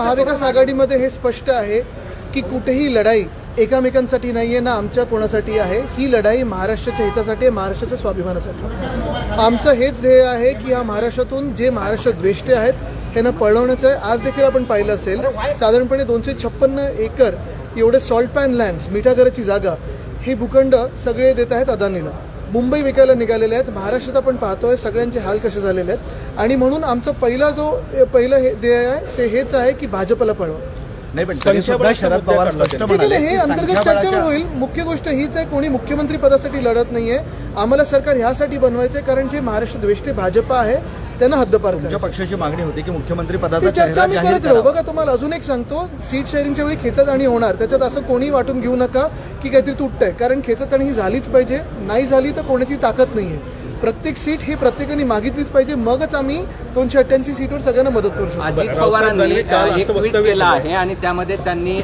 महाविकास आघाडीमध्ये हे स्पष्ट आहे की कुठेही लढाई एकामेकांसाठी नाही आहे ना आमच्या कोणासाठी आहे. ही लढाई महाराष्ट्राच्या हितासाठी आहे महाराष्ट्राच्या स्वाभिमानासाठी. आमचं हेच ध्येय आहे की या महाराष्ट्रातून जे महाराष्ट्र द्वेष्टे आहेत त्यांना पळवण्याचं आहे. आज देखील आपण पाहिलं असेल साधारणपणे दोनशे छप्पन्न एकर एवढे सॉल्ट पॅन लँड्स मिठागराची जागा हे भूखंड सगळे देत आहेत अदानीला. मुंबई विकायला निघालेले आहेत. महाराष्ट्रात आपण पाहतोय सगळ्यांचे हाल कसे झालेले आहेत. आणि म्हणून आमचा पहिला जो पहिलं हे ध्येय आहे ते हेच आहे की भाजपला पळवा. नाही पण शरद पवार हे की अंतर्गत चर्चेवर होईल. मुख्य गोष्ट हीच आहे कोणी मुख्यमंत्री पदासाठी लढत नाहीये. आम्हाला सरकार ह्यासाठी बनवायचंय कारण जे महाराष्ट्र द्वेष्टे भाजप आहे त्यांना हद्दपार तुमच्या पक्षाची मागणी होती की मुख्यमंत्री पदाचा चर्चा जाहीर करत राहू. बघा तुम्हाला अजून एक सांगतो. सीट शेअरिंगच्या वेळी खेचत आणि होणार. त्याच्यात असं कोणी वाटून घेऊ नका की काहीतरी तुटतंय. कारण खेचत आणि ही झालीच पाहिजे. नाही झाली तर कोणाची ताकद नाहीये. प्रत्येक सीट ही प्रत्येकाने मागितलीच पाहिजे. मगच आम्ही दोनशे अठ्ठ्याऐंशी सीटवर सगळ्यांना मदत करू शकतो. अजित पवारांनी एक ट्विट केलं आहे आणि त्यामध्ये त्यांनी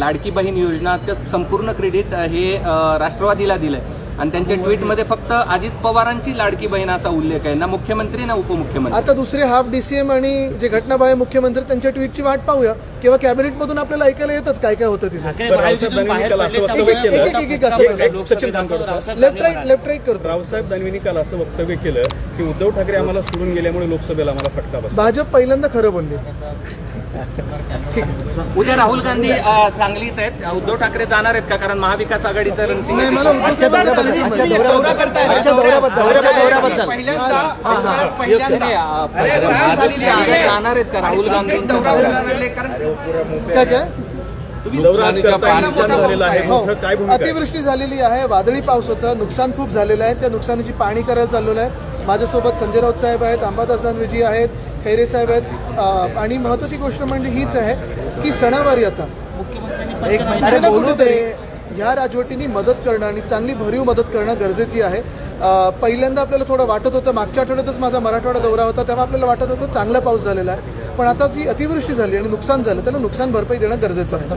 लाडकी बहीण योजनाचं संपूर्ण क्रेडिट हे राष्ट्रवादीला दिलंय. आणि त्यांच्या ट्विटमध्ये फक्त अजित पवारांची लाडकी बहीण असा उल्लेख आहे ना मुख्यमंत्री ना उपमुख्यमंत्री? आता दुसरे हाफ डीसीएम आणि जे घटनाबाह्य मुख्यमंत्री त्यांच्या ट्विटची वाट पाहूया. किंवा कॅबिनेटमधून आपल्याला ऐकायला येतच काय काय होतं तिथे. बाहेर लेफ्ट राईट. लेफ्ट राईट करतो. रावसाहेब दानवेंनी काल असं वक्तव्य केलं की उद्धव ठाकरे आम्हाला सोडून गेल्यामुळे लोकसभेला आम्हाला फटका बसला. भाजप पहिल्यांदा खरं बोलले. उद्या राहुल गांधी सांगलीत आहेत. उद्धव ठाकरे जाणार आहेत का? कारण महाविकास आघाडीचं रणसिंग जाणार आहेत का? राहुल आहे. हो. मोठं काय भूमिका आहे? अतिवृष्टी झालेली आहे वादळी पाऊस होतं नुकसान खूप झालेलं आहे. त्या नुकसानीची पाहणी करायला चाललेलं आहे. माझ्यासोबत संजय राऊत साहेब आहेत अंबादास दानवेजी आहेत खैरे साहेब आहेत. आणि महत्वाची गोष्ट म्हणजे हीच आहे की सणावारी आता एक कुठे अरे ना बोलू कुठेतरी ह्या राजवटींनी मदत करणं आणि चांगली भरीव मदत करणं गरजेची आहे. अं, पहिल्यांदा आपल्याला थोडं वाटत होतं मागच्या आठवड्यातच माझा मराठवाडा दौरा होता तेव्हा आपल्याला वाटत होतं चांगला पाऊस झालेला आहे. पण आता जी अतिवृष्टी झाली आणि नुकसान झालं त्याला नुकसान भरपाई देणं गरजेचं आहे.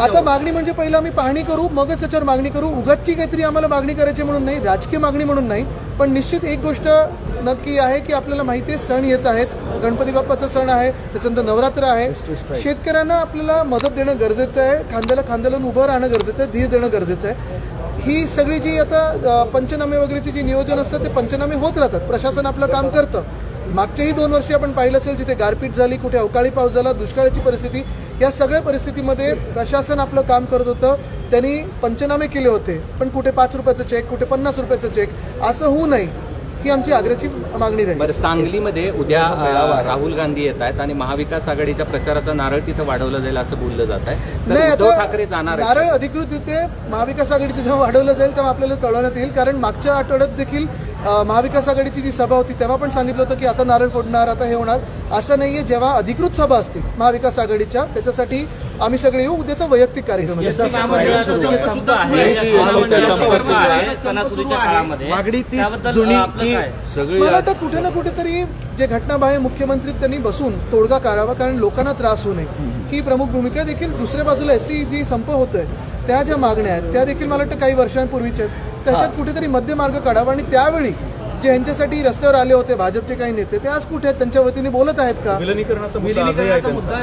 आता मागणी म्हणजे पहिलं आम्ही पाहणी करू मगच त्याच्यावर मागणी करू. उगाचची काहीतरी आम्हाला मागणी करायची म्हणून नाही राजकीय मागणी म्हणून नाही. पण निश्चित एक गोष्ट नक्की आहे की आपल्याला माहिती आहे सण येत आहेत. गणपती बाप्पाचा सण आहे त्याच्यानंतर नवरात्र आहे. शेतकऱ्यांना आपल्याला मदत देणं गरजेचं आहे. खांद्याला खांद्याला उभं राहणं गरजेचं आहे धीर देणं गरजेचं आहे. ही सगळी जी आता पंचनामे वगैरेची जी नियोजन असतं ते पंचनामे होत राहतात. प्रशासन आपलं काम करतं. मागच्याही दोन वर्षी आपण पाहिलं असेल जिथे गारपीट झाली कुठे अवकाळी पाऊस झाला दुष्काळाची परिस्थिती या सगळ्या परिस्थितीमध्ये प्रशासन आपलं काम करत होतं. त्यांनी पंचनामे केले होते. पण कुठे पाच रुपयाचं चेक कुठे पन्नास रुपयाचं चेक असं होऊ नये. ही आमची आग्रहाची मागणी राहील. बरं सांगलीमध्ये उद्या अ, राहुल. गांधी येत आहेत आणि महाविकास आघाडीच्या प्रचाराचं नारळ तिथं वाढवलं जाईल असं बोललं जात आहे. तर नाही उद्धव आता ठाकरे जाणार आहेत. नारळ अधिकृत इथे महाविकास आघाडीचं जेव्हा वाढवलं जाईल तेव्हा आपल्याला कळवण्यात येईल. कारण मागच्या आठवड्यात देखील अ, महाविकास आघाडीची जी सभा होती तेव्हा पण सांगितलं होतं की आता नारळ फोडणार आता हे होणार. असं नाहीये जेव्हा अधिकृत सभा असतील महाविकास आघाडीच्या त्याच्यासाठी आम्ही सगळे येऊ उद्याचा वैयक्तिक कार्यक्रम? मला वाटतं कुठे ना कुठेतरी जे घटनाबाह्य मुख्यमंत्री त्यांनी बसून तोडगा काढावा कारण लोकांना त्रास होऊ नये. ही प्रमुख भूमिका देखील दुसऱ्या बाजूला एस जी संप होतोय. त्या ज्या मागण्या आहेत त्या देखील मला वाटतं काही वर्षांपूर्वीच्या आहेत. त्याच्यात कुठेतरी मध्यमार्ग काढावा आणि त्यावेळी जे ह्यांच्यासाठी रस्त्यावर आले होते भाजपचे काही नेते ते आज कुठे आहेत? त्यांच्या वतीने बोलत आहेत का? विलनीकरणाचा मुद्दा